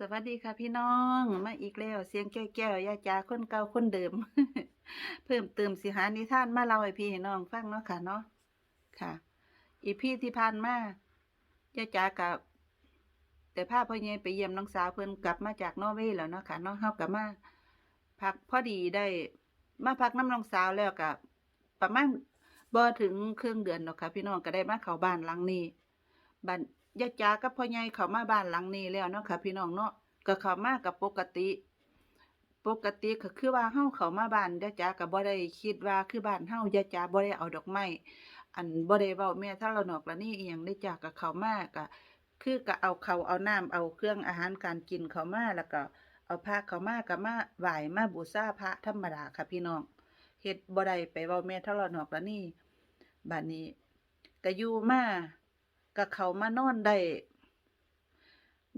สวัสดีค่ะพี่น้องมาอีกแล้วเสียงแก้วๆยาจาคนเก่าคนเดิม เพิ่มเติมสิหานิทานมาเล่าให้พี่ให้น้องฟังเนาะค่ะเนาะค่ะ อีพี่ที่ผ่านมายาจากับแต่พาพ่อเยไปเยี่ยมน้องสาวเพิ่นกลับมาจากนอร์เวย์แล้วเนาะค่ะเนาะเฮากลับมาพักพอดีได้ มาพักน้ำน้องสาวแล้วกับประมาณบ่ถึงครึ่งเดือนเนาะค่ะพี่น้องก็ได้มาเข้าบ้านหลังนี้บ้าน ยายจ๋ากับพ่อใหญ่เข้ามาบ้านหลังนี้แล้วเนาะค่ะพี่น้องเนาะก็เข้ามากับปกติ ปกติก็คือว่าเฮาเข้ามาบ้านยายจ๋าก็บ่ได้คิดว่าคือบ้านเฮายายจ๋าบ่ได้เอาดอกไม้อันบ่ได้เว้าแม่ถ้าเรานอกละนี่อีหยังได้จาก็เข้ามาก็คือก็เอาเขาเอาน้ำเอาเครื่องอาหารการกินเข้ามาแล้วก็เอาพระเข้ามาก็มาไหว้มาบูชาพระธรรมดาค่ะพี่น้องเฮ็ดบ่ได้ไปเว้าแม่ทะเลาะนอกละนี่บัดนี้ก็อยู่มา ก็เขามานอนได้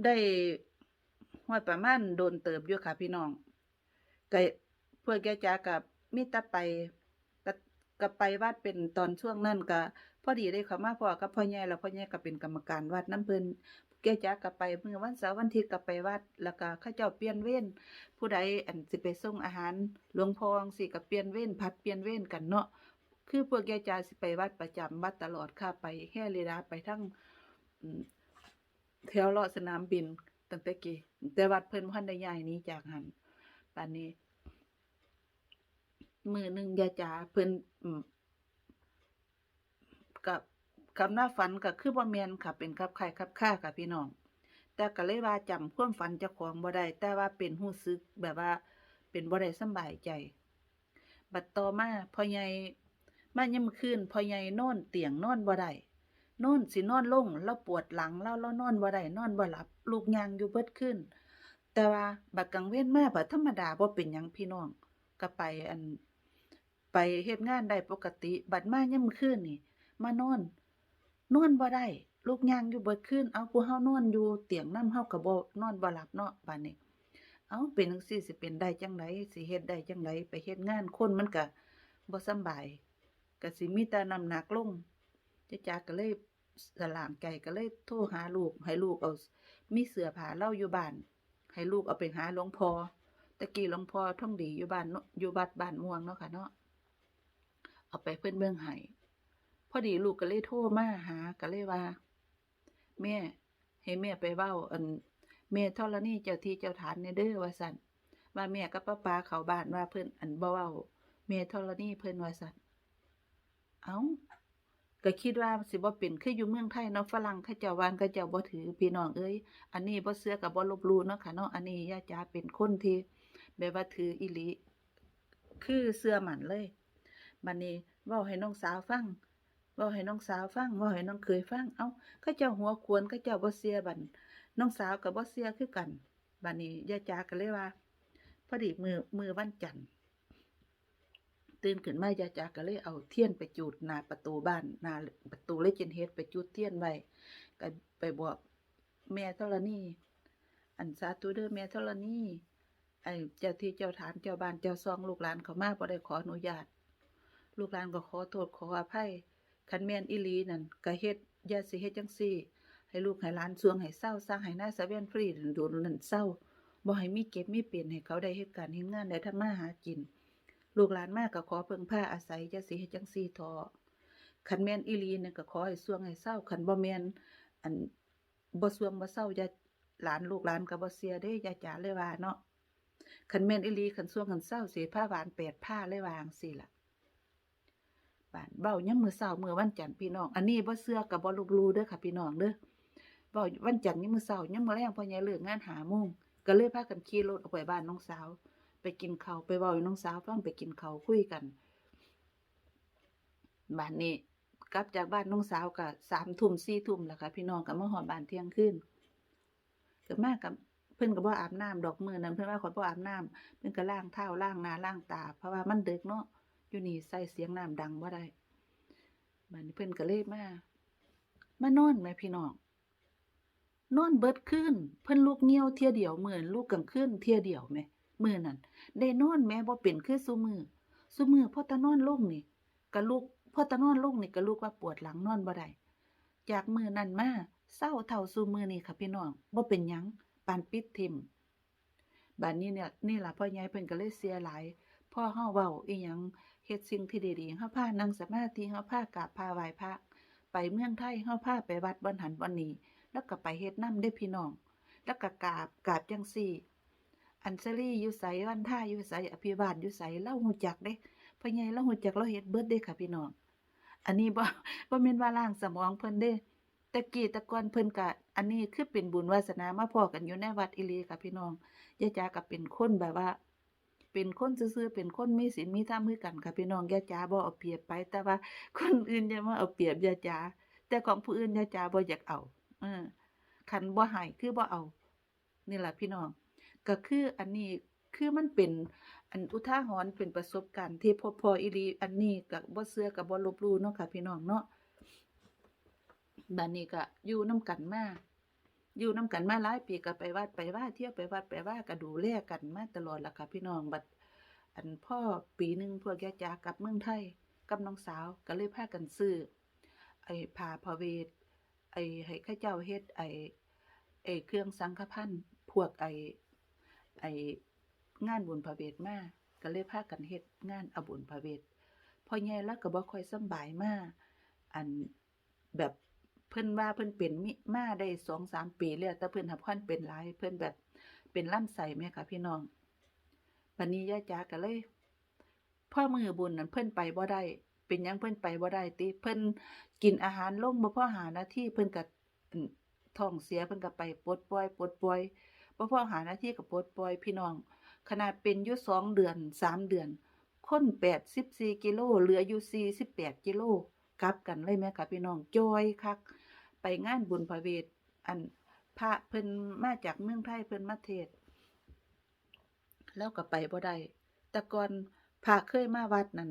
ได้ฮอดประมาณโดนเติบอยู่ค่ะพี่น้องก็พวกแกจ๋ากับมีแต่ไปก็กไปวัดเป็นตอนช่วงนั้นก็พอดีได้เขามาพอกับพ่อใหญ่แล้วพ่อใหญ่ก็เป็นกรรมการวัดน้ำเพิ่นแกจ๋าก็ไปเมื่อวันเสาร์วันทิตย์ก็ไปวัด แล้วก็เขาเจ้าเปลี่ยนเวรผู้ใดอันสิไปส่งอาหารหลวงพ่องสิก็เปลี่ยนเวรผัดเปลี่ยนเวรกันเนาะ คือพวกแกจ๋าสิไปวัดประจำวัดตลอดค่ะไปแห่เรดาไปทั้งแถวเลาะสนามบินตั้งแต่กี้แต่วัดเพิ่นบ่ทันได้ย้ายหนี้จากหันปานนี้มือหนึ่งยายจาเพิ่นกับคำหน้าฝันก็คือบ่แมนค่ะเป็นครับใครครับค่าค่ะพี่น้อง แต่ก็เลยว่าจำความฝันเจ้าของบ่ได้แต่ว่าเป็นรู้สึกแบบว่าเป็นบ่ได้สบายใจ บัดต่อมาพ่อใหญ่ มายามมื้อคืนพอใหญ่นอนเตียงนอนบ่ได้นอนสินอนลงแล้วปวดหลังแล้วแล้วนอนบ่ได้นอนบ่หลับ ลูกยางอยู่เบิดคืนแต่ว่าบัดกลางเว้นมาบัดธรรมดาบ่เป็นหยังพี่น้องก็ไปอัน ไปเฮ็ดงานได้ปกติ บัดมายามมื้อคืนนี่ มานอน นอนบ่ได้ลูกยางอยู่เบิดคืนเอาผู้เฮานอนอยู่เตียงนำเฮาก็บ่นอนบ่หลับเนาะบัดนี้เอาเป็นจังซี่สิเป็นได้จังไดสิเฮ็ดได้จังไดไปเฮ็ดงานคนมันก็บ่สบาย ก็สิมีแต่น้ำหนักลงจ๊ะจ๋าก็เลยสลางใจก็เลยโทรหาลูก ให้ลูกเอามีเสื้อผ้าเล่าอยู่บ้าน ให้ลูกเอาไปหาหลวงพ่อตะกี้หลวงพ่อท่องดีอยู่บ้านอยู่บัดบ้านม่วงเนาะค่ะเนาะเอาไปเพิ่อนเบิ่งให้พอดีลูกก็เลยโทรมาหาก็เลยว่า แม่ให้แม่ไปเว้าอันแม่ธรณีเจ้าที่เจ้าฐานในเด้อว่าสั่นว่าแม่กับป้าป้าเขาบ้านว่าเพิ่อนอันเว้าแม่ธรณีเพิ่อนว่าสั่น เอ้าก็คิดว่าสิบ่เป็นคืออยู่เมืองไทยเนาะฝรั่งเขาเจ้าวานเขาเจ้าบ่ถือพี่น้องเอ้ยอันนี้บ่เชื่อก็บ่ลบลู่เนาะค่ะเนาะอันนี้ย่าจ๋าเป็นคนที่แบบว่าถืออีหลีคือเชื่อมันเลยบัดนี้เว้าให้น้องสาวฟังเว้าให้น้องสาวฟังเว้าให้น้องเคยฟังเอ้าเขาเจ้าหัวควรเขาเจ้าบ่เสียบัดน้องสาวก็บ่เสียคือกันบัดนี้ย่าจ๋าก็เลยว่าพอดีมือมือวันจันทร์ ตื่นขึ้นมา ยาจาก็เลยเอาเทียนไปจุดหน้าประตูบ้านหน้าประตูเลเจนเฮดไปจุดเทียนไว้ก็ไปบอกแม่ธรณีอันสาธุเด้อแม่ธรณีไอ้เจ้าที่เจ้าฐานเจ้าบ้านเจ้าซองลูกหลานเขามาบ่ได้ขออนุญาต ลูกหลานก็ขอโทษขออภัยคันแม่นอีหลีนั่นก็เฮ็ดยาสิเฮ็ดจังซี่ ให้ลูกให้หลานสวงให้เศร้าสร้างให้หน้าสะเวียนฟรีโดนนั่นเศร้าบ่ให้มีเก็บมีเปลี่ยนให้เขาได้เฮ็ดการเฮ็ดงานได้ทำมาหากิน ลูกหลานมากก็ขอเพิ่งพาอาศัยอย่าสิเฮ็ดจังซีทอคันแมนอีลีนั่นก็ขอให้สวงให้เศร้าคันบ่แมนอันบ่สวงบ่เศร้าอย่าหลานลูกหลานก็บ่เสียเด้อย่าจ๋าเลยว่าเนาะคันแมนอีลีคันสวงคันเศร้าสิผ้าหวานแปดผ้าเลยวางซี่ล่ะบ้านเว้ายามมื้อเช้ามือวันจันทร์พี่น้อง อันนี้บ่เชื่อก็บ่ลบหลู่เด้อค่ะ พี่น้องเด้อเว้าวันจันทร์ยามมื้อเช้ายามมื้อแลงพ่อใหญ่เลิกงาน5โมงก็เลยพากันขี่รถออกไปบ้านน้องสาว ไปกินข้าวไปเว้าให้น้องสาวฟังไปกินข้าวคุยกันบ้านนี้กลับจากบ้านน้องสาวก็3ทุ่ม4ทุ่มแล้วค่ะพี่น้องก็มาฮอดบ้านเที่ยงคืนก็มากับเพิ่อนก็บ่อาบน้ำดอกมือนั้นเพิ่อนว่าขอยบ่อาบน้ำเพิ่อนก็ล้างเท้าล้างหน้าล้างตา เพราะว่ามันเดึกเนาะอยู่นี่ใส่เสียงน้ำดังบ่าได้บัดนี้เพิ่อนก็เลยมามานอนแหม่พี่น้องนอนเบิดคืนเพิ่นลูกเหี่ยวเที่ยเดียวเหมื้อลูกกลางคืนเที่ยเดียวแหม มือนั้นได้นอนแม่บ่เป็นคือซุมือซุมือพ่อตานอนลงนี่ก็ลุกพ่อตานอนลงนี่ก็ลุกว่าปวดหลังนอนบ่ได้จากมือนั้นมาเศร้าเท่าซุมือนี้ค่ะพี่น้องบ่เป็นหยังปานปิดทิมบัดนี้เนี่ยนี่ล่ะพ่อใหญ่เพิ่นก็เลยเสียหลายพ่อเฮาเว้าอีหยังเฮ็ดสิ่งที่ดีๆเฮาพานั่งสมาธิเฮาพากราบพาไหว้พระไปเมืองไทยเฮาพาไปวัดบ่หันบ่นี้แล้วก็ไปเฮ็ดนำเด้พี่น้อง แล้วก็กราบกราบจังซี่ อัญชลีอยู่ไสวันท่าอยู่ไสอภิบาลอยู่ไสเราฮู้จักเด้พ่อใหญ่เราฮู้จักเราเฮ็ดเบิดเด้ค่ะพี่น้อง อันนี้บ่บ่แม่นว่าล้างสมองเพิ่นเด้ต่กี้ต่ก่อนเพิ่นก็อันนี้คือเป็นบุญวาสนามาพอกันอยู่ในวัดอีลีค่ะพี่น้องยาจ๋าก็เป็นคนแบบว่า เป็นคนซื่อๆเป็นคนมีศีลมีธรรมคือกันค่ะพี่น้องยาจ๋าบ่เอาเปรียบไป แต่ว่าคนอื่นอย่ามาเอาเปรียบยาจ๋าแต่ของผู้อื่นยาจ๋าบ่อยากเอาเออคันบ่ให้คือบ่เอา นี่ล่ะพี่น้อง ก็คืออันนี้คือมันเป็นอันอุทาหรณ์เป็นประสบการณ์ที่พบพออีหลีอันนี้ก็บ่เชื่อก็บ่ลบลู่เนาะค่ะพี่น้องเนาะบัดนี้ก็อยู่นํกันมาอยู่นํกันมาหลายปีก็ไปวัดไปว่า เที่ยวไปวัดไปว่าก็ดูแลกันมาตลอดล่ะค่ะพี่น้องบัดอันพ่อปีหนึ่งพวกยาจากลับเมืองไทยกับน้องสาวก็เลยพากันซื้อไอ้ผ้าพระเวทไอ้ให้เขาเจ้าเฮ็ดไอ้ไอ้เครื่องสังฆพันธ์พวกไอ้ ไองานบุญพระเวทมาก็เลยพากันเฮ็ดงานอบุญพระเวทพอแย่แล้วก็บ่ค่อยสบายมาอันแบบเพิ่นว่าเพิ่นเป็นมิมาได้2-3ปีแล้วแต่เพิ่นหับคันเป็นหลายเพิ่นแบบเป็นล่ำไส้แม่ค่ะพี่น้องบัดนี้ย่าจ๋าก็เลยพ่อมือบุญนั่นเพิ่นไปบ่ได้ เป็นยังเพิ่นไปบ่ได้ติเพิ่นกินอาหารลงบ่พอหานาที่เพิ่นก็ท้องเสียเพิ่นก็ไปปลดปล่อยปลดปล่อย บ่พ่อหาหน้าที่ก็ปลดปล่อยพี่น้อง ขนาดเป็นอยู่สองเดือนสามเดือนคน84กิโลเหลืออยู่48กิโลกลับกันเลยแม่ค่ะพี่น้องจอยคัก ไปงานบุญพระเวทอันพระเพิ่นมาจากเมืองไทยเพิ่นมาเทศ แล้วก็ไปบ่ได้แต่ก่อนพระเคยมาวัดนั่น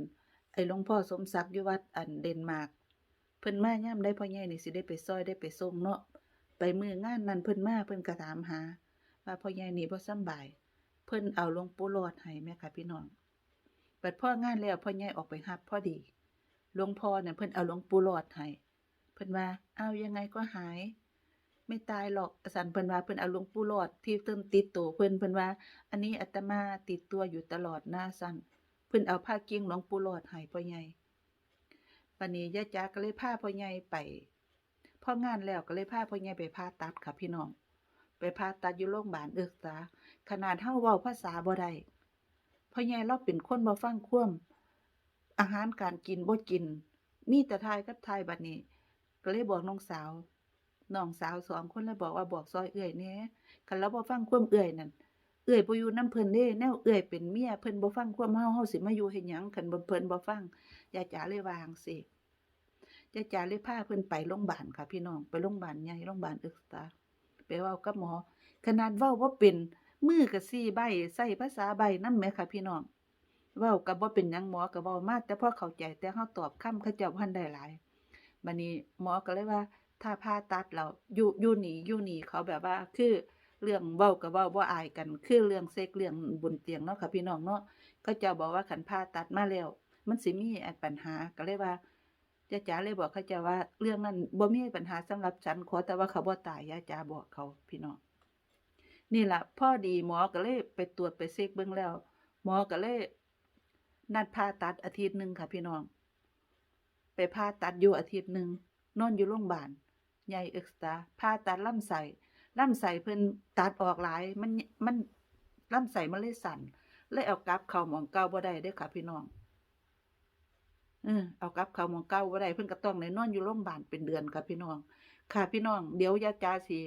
ไอ้หลวงพ่อสมศักดิ์อยู่วัดอันเดนมาร์กเพิ่นมายามใดพ่อใหญ่นี่สิได้ไปซอยได้ไปส่งเนาะไปมืองานนั้นเพิ่นมาเพิ่นก็ถามหา ว่าพ่อใหญ่นี่บ่สำบาย เพิ่นเอาหลวงปู่รอดให้แม่ค่ะพี่น้องบัดพ่องานแล้วพ่อใหญ่ออกไปรับพอดีหลวงพ่อเนี่ยเพิ่นเอาหลวงปู่รอดให้เพิ่นว่าเอายังไงก็หาย ไม่ตายหรอกสันเพิ่นว่าเพิ่นเอาหลวงปู่รอดที่เติมติดตัวเพิ่นเพิ่นว่า อันนี้อาตมาติดตัวอยู่ตลอดนะสันเพิ่นเอาผ้ากิ้งหลวงปู่รอดให้พ่อใหญ่บัดนี้ย่าจ๋าก็เลยพาพ่อใหญ่ไปพ่องานแล้วก็เลยพาพ่อใหญ่ไปผ่าตัดค่ะพี่น้อง ไปผ่าตัดอยู่โรงพยาบาลเอกษา ขนาดเฮาเว้าภาษาบ่ได้พ่อใหญ่เราเป็นคนบ่ฟังความอาหารการกินบ่กิน มีแต่ทายกับทายบัดนี้ ก็เลยบอกน้องสาวน้องสาวสองคนเลยบอกว่าบอกซอยเอื้อยแหน่คันเราบ่ฟังความเอื้อยนั่นเอื้อยบ่อยู่น้ำเพิ่นเด้แนวเอื้อยเป็นเมียเพิ่นบ่ฟังความเฮาเฮาสิมาอยู่เฮ็ดหยังคันบ่เพิ่นบ่ฟังยายจ๋าเลยวางซี้ยายจ๋าเลยพาเพิ่นไปโรงบาลค่ะพี่น้องไปโรงบาลใหญ่โรงบาลเอิกษา ไปเว้ากับหมอ ขนาดเว้าบ่เป็นมือก็สี่ใบใช้ภาษาใบนำแหมค่ะพี่น้องเว้าก็บ่เป็นหยังหมอก็เว้ามาแต่พอเข้าใจแต่เฮาตอบคำเขาเจ้าบ่ทันได้หลายบัดนี้หมอก็เลยว่า ถ้าผ่าตัดแล้วอยู่อยู่นี่อยู่นี่เขาแบบว่าคือเรื่องเว้าก็เว้าบ่อายกัน คือเรื่องเซ็กเรื่องบนเตียงเนาะค่ะพี่น้องเนาะเขาเจ้าบอกว่าคันผ่าตัดมาแล้ว มันสิมีอปัญหาก็เลยว่า ย่าจ๋าเลยบอกเขาจ้าว่าเรื่องนั้นบ่มีปัญหาสำหรับฉันขอแต่ว่าเขาบ่ตายยาจ๋าบอกเขาพี่น้องนี่แหละพ่อดีหมอก็เลยไปตรวจไปเช็คเบิ่งแล้ว หมอก็เลยนัดผ่าตัดอาทิตย์หนึ่งค่ะ พี่น้อง ไปผ่าตัดอยู่อาทิตย์หนึ่งนอนอยู่โรงพยาบาลใหญ่เอ็กซ์ตร้าผ่าตัดลำไส้ลำไส้เพิ่นตัดออกหลายมันมันลำไส้มันเลยสั่นเลยเอากลับเข้าหมองเก่าบ่ได้เด้อค่ะ พี่น้อง เออเอากลับเขามองเก่าบ่าได้เพิ่นก็ต้องได้นอนอยู่โรงบาลเป็นเดือนค่ะพี่น้อง ค่ะพี่น้อง เดี๋ยวยาจาสิ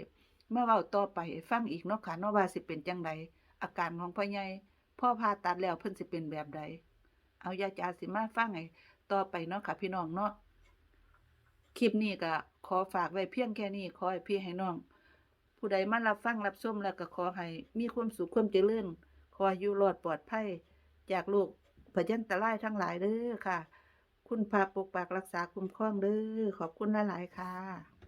มาเว้าต่อไปฟังอีกเนาะค่ะเนาะว่าสิเป็นจังไดอาการของพ่อใหญ่พ่อผ่าตัดแล้วเพิ่นสิเป็นแบบใดเอายาจาสิมาฟังให้ต่อไปเนาะค่ะพี่น้องเนาะคลิปนี้ก็ขอฝากไว้เพียงแค่นี้ขอให้พี่ให้น้อง ผู้ใดมารับฟังรับชมแล้วก็ขอให้มีความสุขความเจริญขออยู่รอดปลอดภัยจากโรคพยันตรายทั้งหลายเด้อค่ะ คุณพาปกปักรักษาคุ้มครองเด้อขอบคุณหลาย ๆ ค่ะ